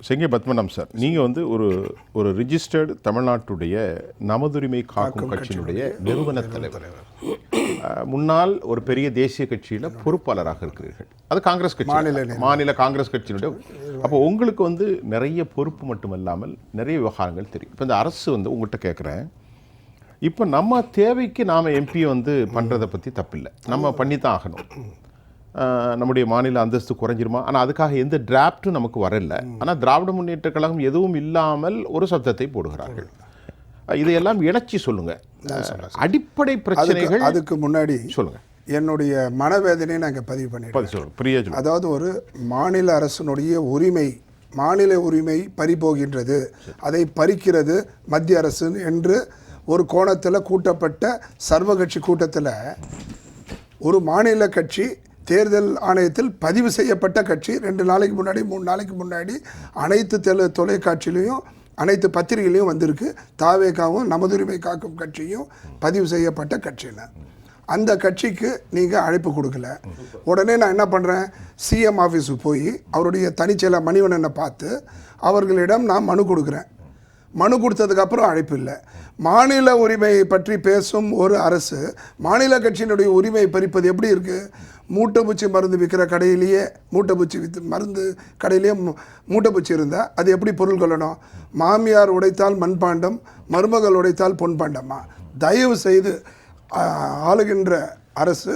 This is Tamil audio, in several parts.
செங்கை பத்மநாம் சார் நீங்கள் வந்து ஒரு ஒரு ரிஜிஸ்டர்டு தமிழ்நாட்டுடைய நமதுரிமை காக்கும் கட்சியினுடைய நிறுவன தலைவர். அஹ், முன்னாள் ஒரு பெரிய தேசிய கட்சியில் பொறுப்பாளராக இருக்கிறீர்கள். அது காங்கிரஸ் கட்சி. மாநில காங்கிரஸ் கட்சியினுடைய அப்போ உங்களுக்கு வந்து நிறைய பொறுப்பு மட்டுமல்லாமல் நிறைய விவகாரங்கள் தெரியும். இப்போ இந்த அரசு வந்து உங்கள்கிட்ட கேட்குறேன் இப்போ நம்ம தேவைக்கு நாம் எம்பி வந்து பண்ணுறதை பற்றி தப்பில்லை. நம்ம பண்ணி தான் ஆகணும். நம்முடைய மாநில அந்தஸ்து குறைஞ்சிருமா? ஆனால் அதுக்காக எந்த டிராப்டும் நமக்கு வரல. ஆனால் திராவிட முன்னேற்ற கழகம் எதுவும் இல்லாமல் ஒரு சப்தத்தை போடுகிறார்கள். இதையெல்லாம் இணைச்சி சொல்லுங்க. அடிப்படை பிரச்சனைகள் அதுக்கு முன்னாடி சொல்லுங்க. என்னுடைய மனவேதனையை நாங்கள் பதிவு சொல்லுங்க அதாவது ஒரு மாநில அரசினுடைய உரிமை மாநில உரிமை பறிபோகின்றது. அதை பறிக்கிறது மத்திய அரசு என்று ஒரு கோணத்தில் கூட்டப்பட்ட சர்வகட்சி கூட்டத்தில் ஒரு மாநில கட்சி தேர்தல் ஆணையத்தில் பதிவு செய்யப்பட்ட கட்சி ரெண்டு நாளைக்கு முன்னாடி மூணு நாளைக்கு முன்னாடி அனைத்து தெல தொலைக்காட்சியிலையும் அனைத்து பத்திரிகையிலையும் வந்திருக்கு. தாவேகாவும் நமதுரிமை காக்கும் கட்சியும் பதிவு செய்யப்பட்ட கட்சியில். அந்த கட்சிக்கு நீங்கள் அழைப்பு கொடுக்கல. உடனே நான் என்ன பண்ணுறேன் சிஎம் ஆஃபீஸுக்கு போய் அவருடைய தனிச்செயலர் மணிவண்ணனை பார்த்து அவர்களிடம் நான் மனு கொடுக்குறேன். மனு கொடுத்ததுக்கப்புறம் அழைப்பு இல்லை. மாநில உரிமையை பற்றி பேசும் ஒரு அரசு மாநில கட்சியினுடைய உரிமையை பறிப்பது எப்படி இருக்குது மூட்டைப்பூச்சி மருந்து விற்கிற கடையிலேயே மூட்டைப்பூச்சி வித்து மருந்து கடையிலேயே மூட்டைப்பூச்சி இருந்தால் அது எப்படி பொருள் கொள்ளணும்? மாமியார் உடைத்தால் மண்பாண்டம் மருமகள் உடைத்தால் பொன்பாண்டமா? தயவு செய்து ஆளுகின்ற அரசு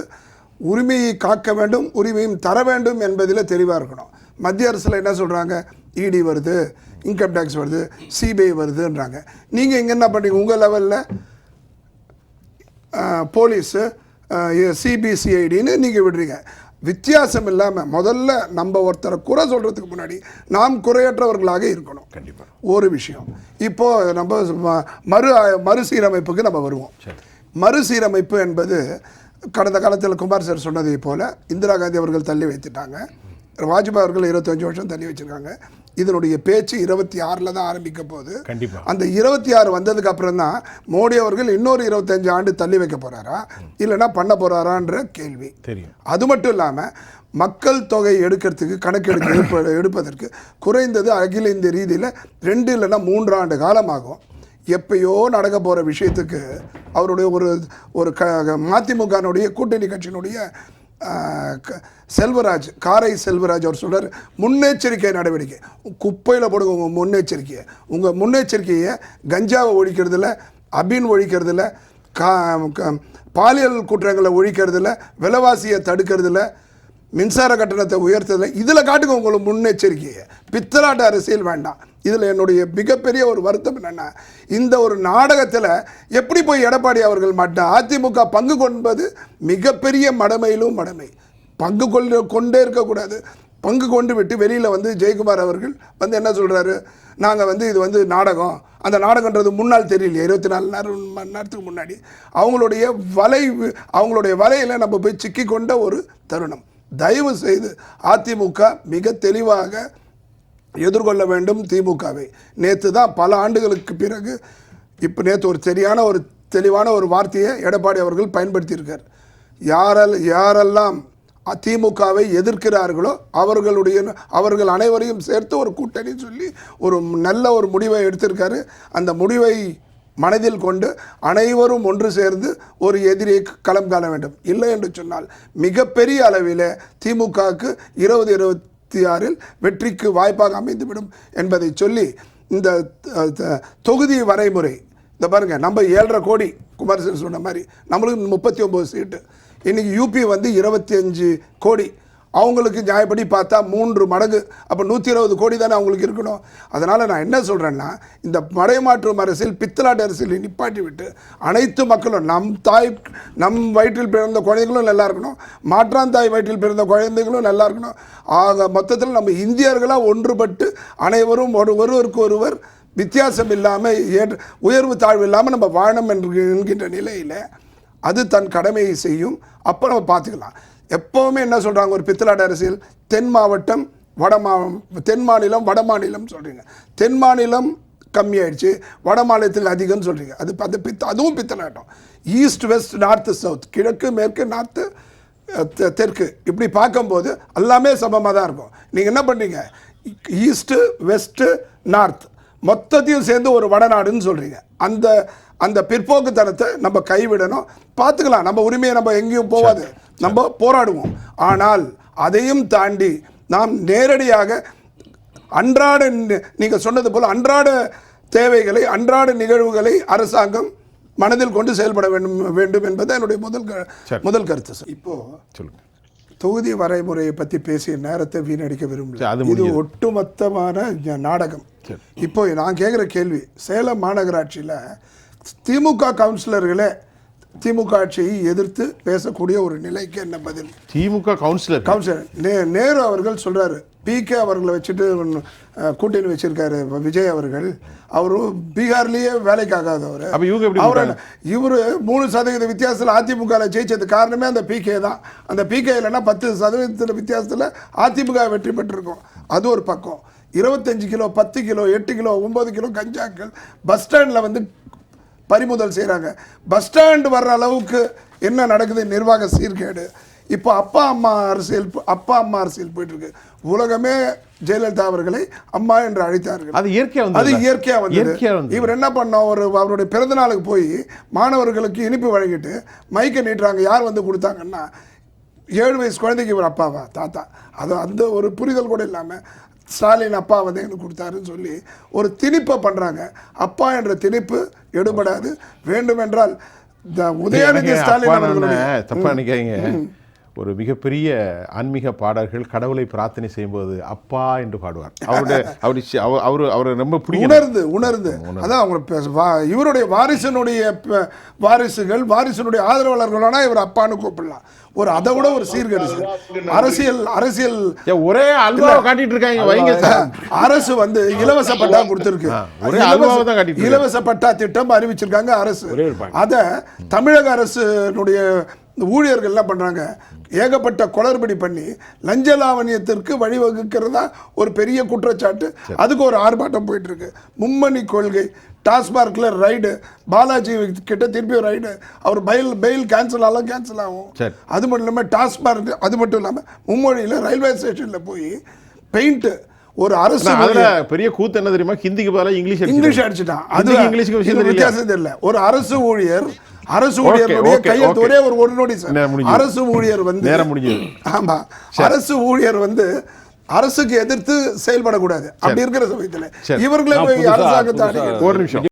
உரிமையை காக்க வேண்டும் உரிமையும் தர வேண்டும் என்பதில் தெளிவாக இருக்கணும். மத்திய அரசில் என்ன சொல்கிறாங்க இடி வருது இன்கம் டேக்ஸ் வருது சிபிஐ வருதுன்றாங்க. நீங்கள் இங்கே என்ன பண்ணுறீங்க உங்கள் லெவலில் போலீஸு சிபிசிஐடின்னு நீங்கள் விடுறீங்க. வித்தியாசம் இல்லாமல் முதல்ல நம்ம ஒருத்தரை குறை சொல்கிறதுக்கு முன்னாடி நாம் குறையற்றவர்களாக இருக்கணும். கண்டிப்பா. ஒரு விஷயம். இப்போ நம்ம மறு மறுசீரமைப்புக்கு நம்ம வருவோம். மறுசீரமைப்பு என்பது கடந்த காலத்தில் குமார் சார் சொன்னதை போல இந்திரா காந்தி அவர்கள் தள்ளி வைத்துட்டாங்க. வாஜ்பாய் அவர்கள் இருபத்தஞ்சு வருஷம் தள்ளி வச்சிருக்காங்க. இதனுடைய பேச்சு இருபத்தி ஆறில் தான் ஆரம்பிக்க போகுது. கண்டிப்பா. அந்த இருபத்தி ஆறு வந்ததுக்கு அப்புறம் தான் மோடி அவர்கள் இன்னொரு இருபத்தஞ்சு ஆண்டு தள்ளி வைக்க போறாரா? இல்லைன்னா பண்ண போறாரான்ற கேள்வி. தெரியும். அது மட்டும் இல்லாமல் மக்கள் தொகை எடுக்கிறதுக்கு கணக்கெடுக்க எடுப்ப எடுப்பதற்கு குறைந்தது அகில இந்திய ரீதியில் ரெண்டு இல்லைன்னா மூன்று ஆண்டு காலமாகும். எப்பயோ நடக்க போகிற விஷயத்துக்கு அவருடைய ஒரு ஒரு க மதிமுகனுடைய கூட்டணி கட்சியினுடைய செல்வராஜ் காரை செல்வராஜ் அவர் சொல்கிறார் முன்னெச்சரிக்கை நடவடிக்கை. குப்பையில் போடுங்க உங்கள் முன்னெச்சரிக்கையை. உங்கள் முன்னெச்சரிக்கையை கஞ்சாவை ஒழிக்கிறதுல அபின் ஒழிக்கிறதுல கா பாலியல் குற்றங்களை ஒழிக்கிறதுல விலைவாசியை தடுக்கிறதுல மின்சார கட்டணத்தை உயர்த்ததில்ல இதில் காட்டுங்க உங்களுக்கு முன்னெச்சரிக்கையை. பித்தலாட்ட அரசியல் வேண்டாம். இதில் என்னுடைய மிகப்பெரிய ஒரு வருத்தம் என்னென்னா இந்த ஒரு நாடகத்தில் எப்படி போய் எடப்பாடி அவர்கள் மட்டும் அதிமுக பங்கு கொன்பது மிகப்பெரிய மடமையிலும் மடமை. பங்கு கொண்டு கொண்டே இருக்கக்கூடாது. பங்கு கொண்டு விட்டு வெளியில் வந்து ஜெயக்குமார் அவர்கள் வந்து என்ன சொல்கிறாரு நாங்கள் வந்து இது வந்து நாடகம். அந்த நாடகன்றது முன்னால் தெரியலையே இருபத்தி நாலு நேரம் மணி நேரத்துக்கு முன்னாடி. அவங்களுடைய வலை அவங்களுடைய வலையில் நம்ம போய் சிக்கி கொண்ட ஒரு தருணம். தயவு செய்து அதிமுக மிக தெளிவாக எதிர்கொள்ள வேண்டும் திமுகவை. நேற்று தான் பல ஆண்டுகளுக்கு பிறகு இப்போ நேற்று ஒரு சரியான ஒரு தெளிவான ஒரு வார்த்தையை எடப்பாடி அவர்கள் பயன்படுத்தியிருக்கார். யாரெல் யாரெல்லாம் அதிமுகவை எதிர்க்கிறார்களோ அவர்களுடைய அவர்கள் அனைவரையும் சேர்த்து ஒரு கூட்டணி சொல்லி ஒரு நல்ல ஒரு முடிவை எடுத்திருக்காரு. அந்த முடிவை மனதில் கொண்டு அனைவரும் ஒன்று சேர்ந்து ஒரு எதிரியை களம் காண வேண்டும். இல்லை என்று சொன்னால் மிகப்பெரிய அளவில் திமுகவுக்கு இருபது இருபத்தி ஆறில் வெற்றிக்கு வாய்ப்பாக அமைந்துவிடும் என்பதை சொல்லி இந்த த- தொகுதி வரைமுறை இந்த பாருங்க நம்ம ஏழரை கோடி குமாரசன் சொன்ன மாதிரி நம்மளுக்கு முப்பத்தி ஒம்பது சீட்டு. இன்றைக்கி யூபி வந்து இருபத்தி அஞ்சு கோடி. அவங்களுக்கு நியாயப்படி பார்த்தா மூன்று மடங்கு அப்போ நூற்றி இருபது கோடி தானே அவங்களுக்கு இருக்கணும். அதனால் நான் என்ன சொல்கிறேன்னா இந்த மடைமாற்றும் அரசியல் பித்தலாட்டு அரசியலை நிப்பாட்டி விட்டு அனைத்து மக்களும் நம் தாய் நம் வயிற்றில் பிறந்த குழந்தைகளும் நல்லா இருக்கணும். மாற்றான் தாய் வயிற்றில் பிறந்த குழந்தைகளும் நல்லா இருக்கணும். ஆக மொத்தத்தில் நம்ம இந்தியர்களாக ஒன்றுபட்டு அனைவரும் ஒரு ஒருவருக்கு ஒருவர் வித்தியாசம் இல்லாமல் ஏற்ற உயர்வு தாழ்வு இல்லாமல் நம்ம வாழணும் என்று என்கின்ற நிலையில் அது தன் கடமையை செய்யும். அப்போ நம்ம பார்த்துக்கலாம். எப்போவுமே என்ன சொல்கிறாங்க ஒரு பித்தலாட்ட அரசியல். தென் மாவட்டம் வட மா தென் மாநிலம் வட மாநிலம் சொல்கிறீங்க தென் மாநிலம் கம்மியாயிடுச்சு வட மாநிலத்தில் அதிகம்னு சொல்கிறீங்க அது அந்த பித்த அதுவும் பித்தலாட்டம். ஈஸ்ட் வெஸ்ட் நார்த்து சவுத் கிழக்கு மேற்கு நார்த்து தெற்கு. இப்படி பார்க்கும்போது எல்லாமே சமமாக தான் இருக்கும். நீங்கள் என்ன பண்ணுறீங்க ஈஸ்ட்டு வெஸ்ட்டு நார்த் மொத்தத்தையும் சேர்ந்து ஒரு வடநாடுன்னு சொல்கிறீங்க அந்த அந்த பிற்போக்குத்தனத்தை நம்ம கைவிடணும். பார்த்துக்கலாம். நம்ம உரிமையை நம்ம எங்கேயும் போகாது. நம்ம போராடுவோம். ஆனால் அதையும் தாண்டி நாம் நேரடியாக அன்றாட நி- நீங்க சொன்னது போல அன்றாட தேவைகளை அன்றாட நிகழ்வுகளை அரசாங்கம் மனதில் கொண்டு செயல்பட வேண்டும் வேண்டும் என்பது என்னுடைய முதல். முதல் கருத்து சார். இப்போ சொல்லுங்க. தொகுதி வரைமுறையை பற்றி பேசிய நேரத்தை வீணடிக்க விரும்பல. அது இது. ஒட்டுமொத்தமான நாடகம். இப்போ நான் கேட்குற கேள்வி சேலம் மாநகராட்சியில் திமுக கவுன்சிலர்களே திமுக ஆட்சியை எதிர்த்து பேசக்கூடிய ஒரு நிலைக்கு என்ன பதில்? திமுக கவுன்சிலர் கவுன்சிலர் நே நேரு அவர்கள் சொல்றாரு. பிகே அவர்களை வச்சுட்டு கூட்டணி வச்சிருக்காரு விஜய் அவர்கள். அவரும் பீகார்லயே வேலைக்கு ஆகாதவர். அவர் இவரு மூணு சதவீத வித்தியாசத்தில் அதிமுக ஜெயிச்சது காரணமே அந்த பிகே தான். அந்த பிகே இல்லைன்னா பத்து சதவீதத்தில் வித்தியாசத்தில் அதிமுக வெற்றி பெற்றிருக்கும். அது ஒரு பக்கம். இருபத்தஞ்சு கிலோ பத்து கிலோ எட்டு கிலோ ஒன்பது கிலோ கஞ்சாக்கள் பஸ் ஸ்டாண்டில் வந்து பறிமுதல் செய்கிறாங்க பஸ் ஸ்டாண்ட் வர்ற அளவுக்கு என்ன நடக்குது? நிர்வாக சீர்கேடு. இப்போ அப்பா அம்மா அரசியல் அப்பா அம்மா அரசியல் போயிட்டு இருக்கு உலகமே ஜெயலலிதா அவர்களை அம்மா என்று அழைத்தார்கள். அது இயற்கையா அது வந்து இயற்கையா வந்தது. இயற்கையா வந்து இவர் என்ன பண்ணோம் ஒரு அவருடைய பிறந்த நாளுக்கு போய் மாணவர்களுக்கு இனிப்பு வழங்கிட்டு மைக்கை நீட்டுறாங்க. யார் வந்து கொடுத்தாங்கன்னா ஏழு வயசு குழந்தைக்கு இவர் அப்பாவா? தாத்தா. அது அந்த ஒரு புரிதல் கூட இல்லாமல் ஸ்டாலின் அப்பா வந்து எனக்கு கொடுத்தாருன்னு சொல்லி ஒரு திணிப்பை பண்ணுறாங்க அப்பா என்ற திணிப்பு எடுபடாது. வேண்டுமென்றால் இந்த உதயாநிதி ஸ்டாலின் தப்பா நினைக்காதீங்க. ஒரு மிகப்பெரிய ஆன்மீக பாடல்கள் கடவுளை பிரார்த்தனை செய்யும்போது அப்பா என்று பாடுவார். அவருடைய அவரு அவர் அவரு அவரை ரொம்ப பிடிக்கும். உணர்ந்து உணர்ந்து. அதான் அவங்க இவருடைய வாரிசனுடைய வாரிசுகள் வாரிசனுடைய ஆதரவாளர்களானா இவர் அப்பான்னு கூப்பிடலாம். ஒரு அதை விட ஒரு சீர்கேடு சார். அரசியல் அரசியல் ஒரே அல்வாவை காட்டிட்டு இருக்காங்க வைங்க சார். அரசு வந்து இலவச பட்டா கொடுத்திருக்கு. ஒரே இலவச- அல்வாவை தான் காட்டிட்டு இருக்காங்க. இலவச பட்டா திட்டம் அறிவிச்சிருக்காங்க அரசு. அத தமிழக அரசுனுடைய ஊழியர்கள் என்ன பண்றாங்க. ஏகப்பட்ட குளறுபடி பண்ணி லஞ்ச லாவணியத்திற்கு வழிவகுக்கிறதா ஒரு பெரிய குற்றச்சாட்டு. அதுக்கு ஒரு ஆர்ப்பாட்டம் போயிட்டு இருக்கு மும்மணி கொள்கை டாஸ்மார்க்ல ரைடு பாலாஜி கிட்ட திருப்பி ரைடு. அவர் பெயில் பெயில் கேன்சல் ஆகலாம் கேன்சல் ஆகும். அது மட்டும் இல்லாமல் டாஸ்மார்க் அது மட்டும் இல்லாமல் மும்மொழியில் ரயில்வே ஸ்டேஷனில் போய் பெயிண்ட் ஒரு அரசு பெரிய கூத்து என்ன தெரியுமா? ஹிந்திக்கு பதிலா இங்கிலீஷ். இங்கிலீஷ் அடிச்சுட்டான். அது இங்கிலீஷ்க்கு. வித்தியாசம் தெரியல. ஒரு அரசு ஊழியர் அரசு ஊழியருடைய கையெழுத்து. ஒரே ஒரு ஒரு நோடி சார் நேரம் முடிஞ்சது. அரசு ஊழியர் வந்து நேரம் முடிஞ்சது. ஆமா அரசு ஊழியர் வந்து அரசுக்கு எதிர்த்து செயல்படக்கூடாது அப்படி இருக்கிற சமயத்துல. இவர்களே அரசாங்கத்தை ஒரு நிமிஷம்